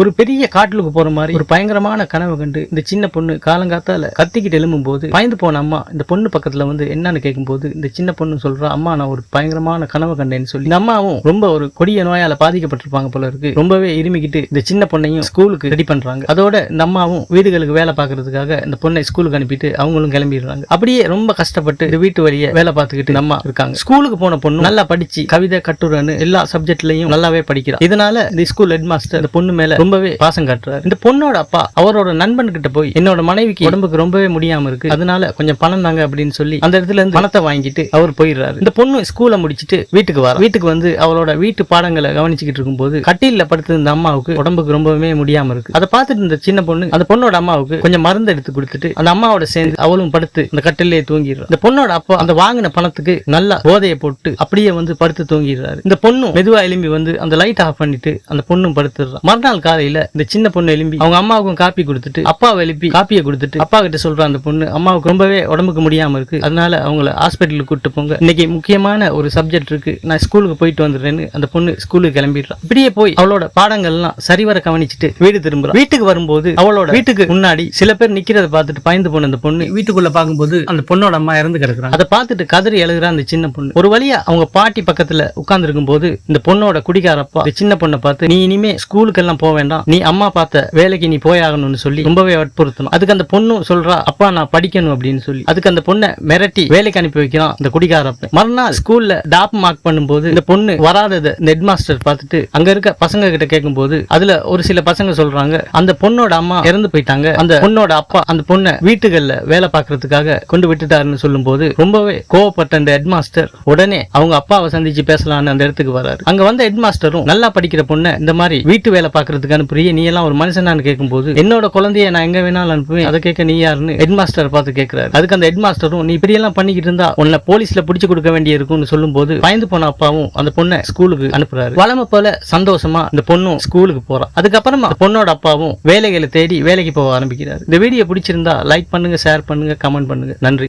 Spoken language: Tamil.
ஒரு பெரிய காட்டுக்கு போற மாதிரி ஒரு பயங்கரமான கனவு கண்டு இந்த சின்ன பொண்ணு காலங்காத்தால கத்திக்கிட்டு எழும்பும் போது பயந்து போன அம்மா இந்த பொண்ணு பக்கத்துல வந்து என்னன்னு கேட்கும்போது இந்த சின்ன பொண்ணு சொல்றா அம்மா நான் ஒரு பயங்கரமான கனவு கண்டேன்னு சொல்லி. இந்த அம்மாவும் ரொம்ப ஒரு கொடிய நோயால பாதிக்கப்பட்டிருப்பாங்க போல இருக்கு. ரொம்பவே இருமிக்கிட்டு இந்த சின்ன பொண்ணையும் ஸ்கூலுக்கு ரெடி பண்றாங்க. அதோட இந்த அம்மாவும் வீடுகளுக்கு வேலை பார்க்கறதுக்காக இந்த பொண்ணை ஸ்கூலுக்கு அனுப்பிட்டு அவங்களும் கிளம்பிடுறாங்க. அப்படியே ரொம்ப கஷ்டப்பட்டு இந்த வீட்டு வழியை வேலை பார்த்துக்கிட்டு அம்மா இருக்காங்க. ஸ்கூலுக்கு போன பொண்ணு நல்லா படிச்சு கவிதை கட்டுரைன்னு எல்லா சப்ஜெக்ட்லயும் நல்லாவே படிக்கிறான் இதனால இந்த ஸ்கூல் ஹெட் மாஸ்டர் இந்த பொண்ணு மேல ரொம்பவே பாசம் காட்டுறாரு. இந்த பொண்ணோட அப்பா அவரோட நண்பன் கிட்ட போய் என்னோட மனைவிக்கு உடம்புக்கு ரொம்பவே முடியாம இருக்கு. அதனால கொஞ்சம் பணம் தாங்க அப்படின்னு சொல்லி அந்த இடத்துல இருந்து பணத்தை வாங்கிட்டு அவர் போயிடுறாரு. இந்த பொண்ணு ஸ்கூலை முடிச்சிட்டு வீட்டுக்கு வர வீட்டுக்கு வந்து அவளோட வீட்டு பாடங்களை கவனிச்சுக்கிட்டு இருக்கும்போது கட்டில படுத்து இந்த அம்மாவுக்கு உடம்புக்கு ரொம்பவே முடியாம இருக்கு. அதை பார்த்துட்டு இந்த சின்ன பொண்ணு அந்த பொண்ணோட அம்மாவுக்கு கொஞ்சம் மருந்து எடுத்து கொடுத்துட்டு அந்த அம்மாவோட சேர்ந்து அவளும் படுத்து அந்த கட்டிலே தூங்கிடுறா. இந்த பொண்ணோட அப்பா அந்த வாங்கின பணத்துக்கு நல்லா போதையை போட்டு அப்படியே வந்து படுத்து தூங்கிடுறாரு. இந்த பொண்ணும் மெதுவா எலும்பி வந்து அந்த லைட் ஆஃப் பண்ணிட்டு அந்த பொண்ணும் படுத்துடுறா. மறுநாள் காலையில இந்த சின்ன பொண்ணு எலும்பி அவங்க அம்மாவுக்கும் காப்பி கொடுத்துட்டு அப்பாவை எழுப்பி காப்பியை கொடுத்துட்டு அப்பா கிட்ட சொல்ற அந்த பொண்ணு அம்மாவுக்கு ரொம்பவே உடம்புக்கு முடியாம இருக்கு. அதனால அவங்கள ஹாஸ்பிட்டலுக்கு கூட்டு போங்க. இன்னைக்கு முக்கியமான ஒரு சப்ஜெக்ட் இருக்கு. நான் ஸ்கூலுக்கு போயிட்டு வந்துடுறேன்னு அந்த பொண்ணு ஸ்கூலுக்கு கிளம்பிடுறான் இப்படியே போய் அவளோட பாடங்கள்லாம் சரிவர கவனிச்சுட்டு வீடு திரும்புறா. வீட்டுக்கு வரும்போது அவளோட வீட்டுக்கு முன்னாடி சில பேர் நிக்கிறத பார்த்துட்டு பயந்து போன அந்த பொண்ணு வீட்டுக்குள்ள பார்க்கும்போது அந்த பொண்ணோட அம்மா இறந்து கிடக்குறாங்க அதை பார்த்துட்டு கதறி எழுதுற அந்த சின்ன பொண்ணு. ஒரு வழியா அவங்க பாட்டி பக்கத்துல உட்கார்ந்து இருக்கும் போது இந்த பொண்ணோட குடிகாரப்பா சின்ன பொண்ணை பார்த்து நீ இனிமே ஸ்கூலுக்கு எல்லாம் போவேன் வேண்டாம். நீ அம்மா பார்த்த வேலைக்கு நீ போயாகணும்னு சொல்லி ரொம்பவே வற்புறுத்தணும். அதுக்கு அந்த பொண்ணு சொல்றா அப்பா நான் படிக்கணும் அப்படின்னு சொல்லி. அதுக்கு அந்த பொண்ணை மிரட்டி வேலைக்கு அனுப்பி வைக்கிறான் இந்த குடிகாரப்ப மறுநாள் ஸ்கூல்ல டாப் மார்க் பண்ணும்போது இந்த பொண்ணு வராதது ஹெட் மாஸ்டர் பார்த்துட்டு அங்க இருக்க பசங்க கிட்ட கேட்கும்போது அதுல ஒரு சில பசங்க சொல்றாங்க அந்த பொண்ணோட அம்மா இறந்து போயிட்டாங்க. அந்த பொண்ணோட அப்பா அந்த பொண்ணை வீட்டுகள்ல வேலை பார்க்கறதுக்காக கொண்டு விட்டுட்டாருன்னு சொல்லும்போது ரொம்பவே கோவப்பட்ட அந்த ஹெட் மாஸ்டர் உடனே அவங்க அப்பாவை சந்திச்சு பேசலாம்னு அந்த இடத்துக்கு வராரு. அங்க வந்த ஹெட் மாஸ்டரும் நல்லா படிக்கிற பொண்ணை இந்த மாதிரி வீட்டு வேலை பார்க்கறதுக்கு அனுப்புறிய நீ எல்லாம் ஒரு மனுஷனான்னு கேட்கும்போது என்னோட குழந்தைய நான் எங்க வேணாலும் அனுப்புவேன்? அதை கேட்க நீ யாருன்னு ஹெட் மாஸ்டர் பார்த்து கேட்கிறாரு அதுக்கு அந்த ஹெட் மாஸ்டரும் நீ இப்படி எல்லாம் பண்ணிக்கிட்டு இருந்தா உன்னை போலீஸ்ல பிடிச்சு கொடுக்க வேண்டிய இருக்கும்னு சொல்லும்போது பயந்து போன அப்பாவும் அந்த பொண்ணை ஸ்கூலுக்கு அனுப்புறாரு. வளமை போல சந்தோஷமா இந்த பொண்ணும் ஸ்கூலுக்கு போறா. அதுக்கப்புறமா பொண்ணோட அப்பாவும் வேலைகளை தேடி வேலைக்கு போக ஆரம்பிக்கிறார். இந்த வீடியோ பிடிச்சிருந்தா லைக் பண்ணுங்க ஷேர் பண்ணுங்க கமெண்ட் பண்ணுங்க. நன்றி.